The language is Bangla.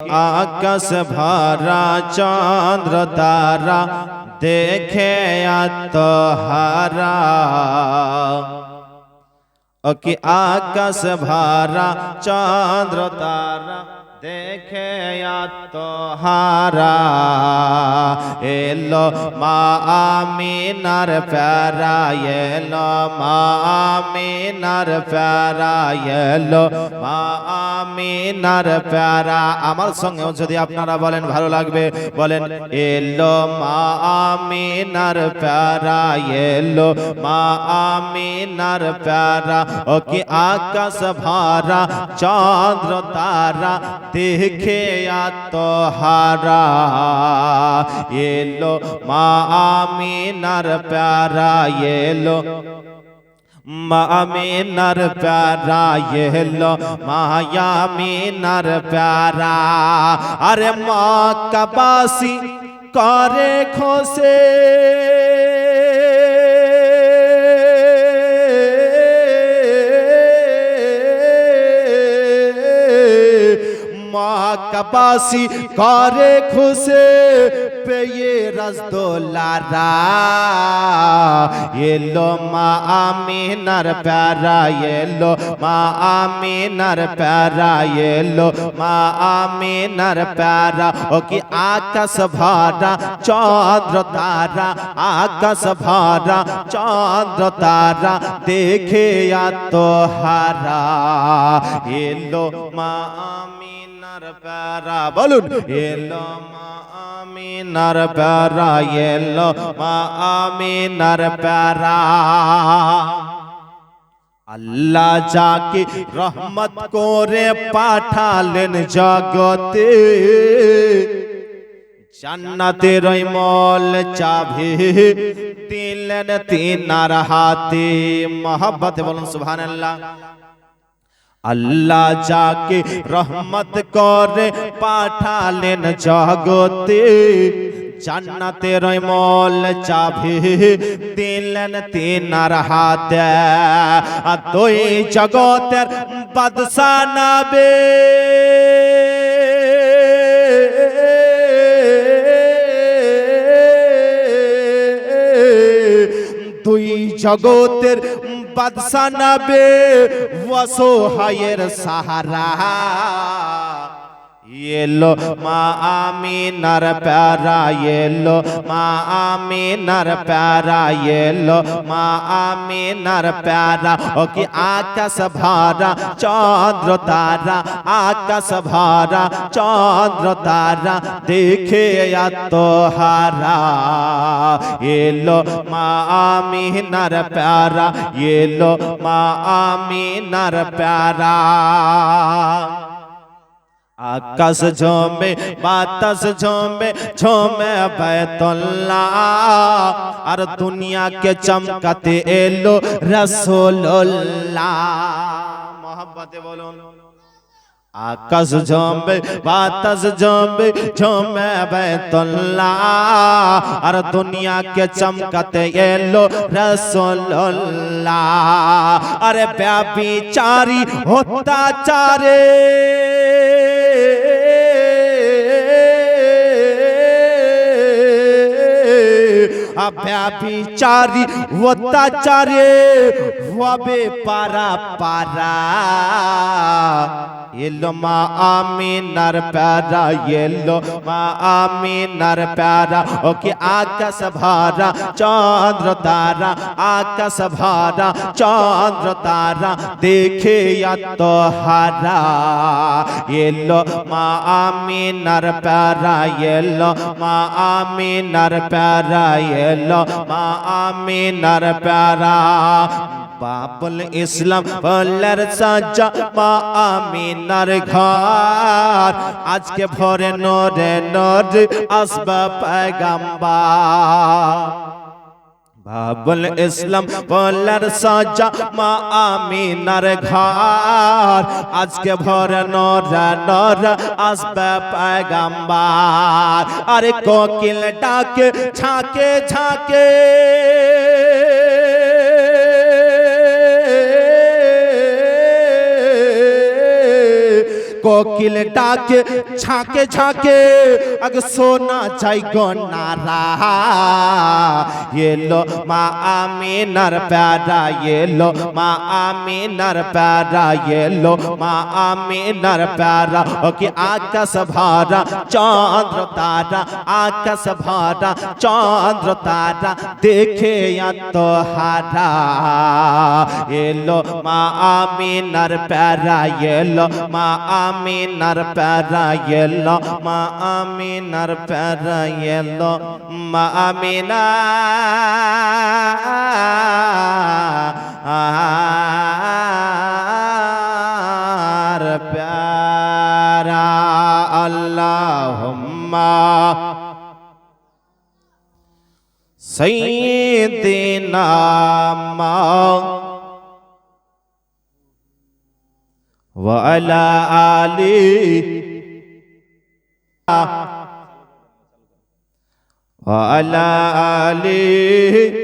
আকাশ ভরা চন্দ্র তারা দেখে আত্মহারা ও কি আকাশ ভরা চন্দ্র তারা দেখে আত্মহারা। এলো মা আমিনার প্যারা, এলো মা আমিনার প্যারা, এলো মা আমিনার প্যারা। আমার সঙ্গেও যদি আপনারা বলেন, ভালো লাগবে। বলেন, এলো মা আমিনার প্যারা, এলো মা আমিনার প্যারা। ও কি আকাশ ভরা, চন্দ্র তারা দেখে আত্মহারা। এলো মা আমিনার প্যারা, এলো মামিনার প্যারা, এলো মায়ামিনার প্যারা। আরে মা কাবাসি করে খোসে কাবাসি করে খুশে পেয়ে রসদোলারা এলো মা আমিনার প্যারা, এলো মা আমিনার প্যারা, এলো মা আমিনার প্যারা। ও কি আকাশ ভরা, চন্দ্র তারা, আকাশ ভরা, চন্দ্র তারা, দেখে আত্মহারা। এলো মা আমিনার প্যারা। বলুন, এলো মা আমিনার প্যারা, এলো মা আমিনার প্যারা। আল্লাহ যাকে রহমত করে পাঠালেন জগতে জান্নাতের মল চাবি দিলেন তিনার হাতে। মোহাব্বত বলুন, সুবহানাল্লাহ। আল্লাহ যাকে রহমত করে পাঠালেন জগতে জান্নাতের মল চাবি দিলেন তিনার হাতে। দুই জগতের বাদশা নাবে। দুই জগতের বাদশা নাবে ওয়াসোহায়ের সাহারা। এলো, মা আমিনার প্যারা এলো, মা আমিনার প্যারা এলো, মা আমিনার প্যারা, ও কি আকাশ ভরা, চন্দ্র তারা, আকাশ ভরা, চন্দ্র তারা, দেখে আত্মহারা। এলো, মা আমিনার প্যারা, এলো, মা আমিনার প্যারা। আকাশ ঝোমে, বাতাস ঝোমে ঝোমে বেতল্লাহ আর দুনিয়াকে চমকাতে এলো রসোল্লাহ মোহাম্মতে বলুন। আকাশ ঝোমে, বাতাস ঝোমে ঝোমে বেতল্লাহ আর দুনিয়াকে চমকাতে এলো রসোল্লাহ আরে ব্যাপী চারি হত্যাচারে ব্যবিচারী অত্যাচারে হবে পারা পারা এলো মা আমিনার প্যারা এলো মা আমিনার প্যারা ওকে আকাশ ভরা চন্দ্র তারা আকাশ ভরা চন্দ্র তারা দেখে আত্মহারা এলো মা আমিনার প্যারা এলো মা আমিনার প্যারা এলো মা আমিনার প্যারা বাবুল ইসলাম বলার সাজা মা আমিনার ঘর। আজকে ভরে নরে নর আসবা পেগাম্বা বাবুল ইসলাম বলার সাজা মা আমিনার ঘর। আজকে ভর নর নর আসবে পেগাম্বার আরে কোকিল ডাকে, ঝাঁকে ঝাঁকে। কোকিল ডাকে, ঝাঁকে ঝাঁকে, আগে সোনা যাই গনারা এলো মা আমিনার প্যারা, এলো মা আমিনার প্যারা, এলো মা আমিনার প্যারা। ওকে আকাশ ভরা, চন্দ্র তারা, আকাশ ভরা, চন্দ্র তারা, দেখে আত্মহারা এলো মা আমিনার প্যারা, এলো মা আমিনার প্যারাই এলো মা আমিনার প্যারাই এলো মা আমিনা। আর প্যারা আল্লাহ সৈদিনা মা وعلى آله وعلى آله